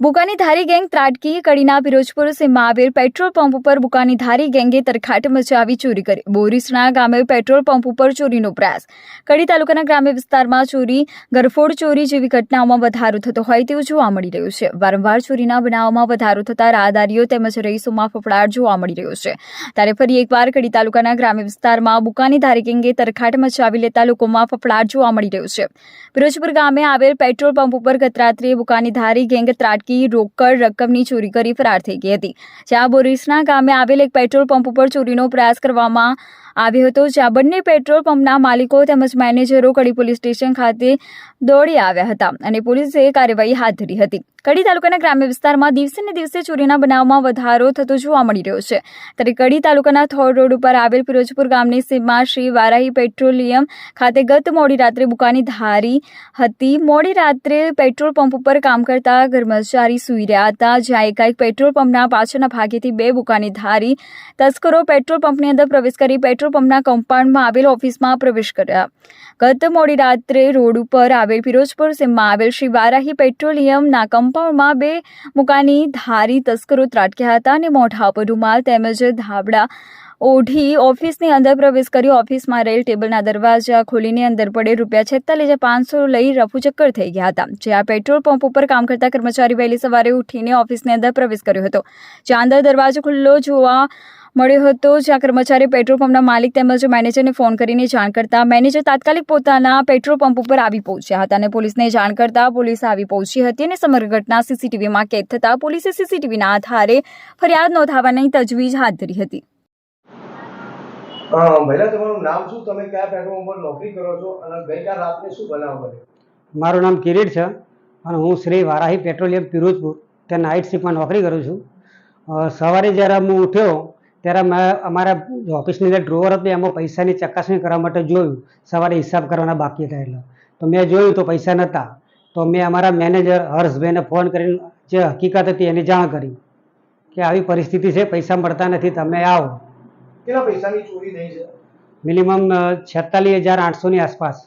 બુકાની ધારી gang ત્રાટકી, કડીના ફિરોજપુર આવેલ petrol pump ઉપર બુકાની ધારી ગેંગે તરખાટ મચાવી ચોરી કરી. બોરીસણા ગામે પેટ્રોલ પંપ ઉપર ચોરીનો પ્રયાસ. કડી તાલુકાના ગ્રામ્ય વિસ્તારમાં ચોરી, ગરફોડ ચોરી જેવી ઘટનાઓમાં વધારો થતો હોય તેવું જોવા મળી રહ્યું છે. વારંવાર ચોરીના બનાવોમાં વધારો થતા રાહદારીઓ તેમજ રહીશોમાં ફફડાટ જોવા મળી રહ્યો છે. ત્યારે ફરી એકવાર કડી તાલુકાના ગ્રામ્ય વિસ્તારમાં બુકાની ધારી ગેંગે તરખાટ મચાવી લેતા લોકોમાં ફફડાટ જોવા મળી રહ્યો છે. ફિરોજપુર ગામે આવેલ પેટ્રોલ પંપ ઉપર ગત રાત્રે બુકાની ધારી ગેંગ ત્રાટકી રોકડ રકમની ચોરી કરી ફરાર થઈ ગઈ હતી. જ્યાં બોરીસના ગામે આવેલ એક પેટ્રોલ પંપ ઉપર ચોરીનો પ્રયાસ કરવામાં આવ્યો હતો. જ્યાં બંને પેટ્રોલ પંપના માલિકો તેમજ મેનેજરો કડી પોલીસ સ્ટેશન ખાતે દોડી આવ્યા હતા અને પોલીસે કાર્યવાહી હાથ ધરી હતી. કડી તાલુકાના ગ્રામ્ય વિસ્તારમાં દિવસે ને દિવસે ચોરીના બનાવમાં વધારો થતો જોવા મળી રહ્યો છે. ત્યારે કડી તાલુકાના થોર રોડ ઉપર આવેલ ફિરોજપુર ગામની સીમમાં શ્રી વારાહી પેટ્રોલિયમ ખાતે ગત મોડી રાત્રે બુકાની ધારી હતી. મોડી રાત્રે પેટ્રોલ પંપ ઉપર કામ કરતા કર્મચારી સૂઈ રહ્યા હતા. જ્યાં એકાએક પેટ્રોલ પંપના પાછળના ભાગેથી બે બુકાની ધારી તસ્કરો પેટ્રોલ પંપની અંદર પ્રવેશ કરી પેટ્રોલ પંપના કમ્પાઉન્ડમાં આવેલ ઓફિસમાં પ્રવેશ કર્યા. ગત મોડી રાત્રે રોડ ઉપર આવેલ ફિરોજપુર સીમમાં આવેલ શ્રી વારાહી પેટ્રોલિયમના કમ્પાઉન્ડમાં બે મુકાની ધારી તસ્કરો ત્રાટક્યા હતા અને મોઢા પર રૂમાલ તેમજ ધાબળા ઓઢી ઓફિસની અંદર પ્રવેશ કર્યો. ઓફિસમાં રહેલ ટેબલના દરવાજા ખોલીને અંદર પડે રૂપિયા છેતાલીસ હજાર પાંચસો લઈ રફુચક્કર થઈ ગયા હતા. જ્યાં પેટ્રોલ પંપ ઉપર કામ કરતા કર્મચારી વહેલી સવારે ઉઠીને ઓફિસની અંદર પ્રવેશ કર્યો હતો. જ્યાં અંદર દરવાજો ખુલ્લો જોવા મળ્યો હતો, જ્યાં કર્મચારી પેટ્રોલ પંપના માલિક તેમજ મેનેજરને ફોન કરીને જાણ કરતા મેનેજર તાત્કાલિક પોતાના પેટ્રોલ પંપ ઉપર આવી પહોંચ્યા હતા અને પોલીસને જાણ કરતા પોલીસ આવી પહોંચી હતી અને સમગ્ર ઘટના સીસીટીવીમાં કેદ થતાં પોલીસે સીસીટીવીના આધારે ફરિયાદ નોંધાવવાની તજવીજ હાથ ધરી હતી. મહિલા તમારું નામ શું? તમે કયા પ્લેટફોર્મ પર નોકરી કરો છો? અને ગઈકાલ રાત્રે શું બનાવ બન્યો? મારું નામ કિરીટ છે અને હું શ્રી વારાહી પેટ્રોલિયમ પિરોજપુર ત્યાં નાઇટ શિફ્ટમાં નોકરી કરું છું. સવારે જ્યારે હું ઉઠ્યો ત્યારે મેં અમારા ઓફિસની અંદર ડ્રોવર હતી એમાં પૈસાની ચકાસણી કરવા માટે જોયું. સવારે હિસાબ કરવાના બાકી હતા એટલે. તો મેં જોયું તો પૈસા નહોતા. તો મેં અમારા મેનેજર હર્ષભાઈને ફોન કરીને જે હકીકત હતી એની જાણ કરી કે આવી પરિસ્થિતિ છે, પૈસા મળતા નથી, તમે આવો. કેટલા પૈસાની ચોરી થઈ છે? મિનિમમ છેતાલીસ હજાર આઠસોની આસપાસ.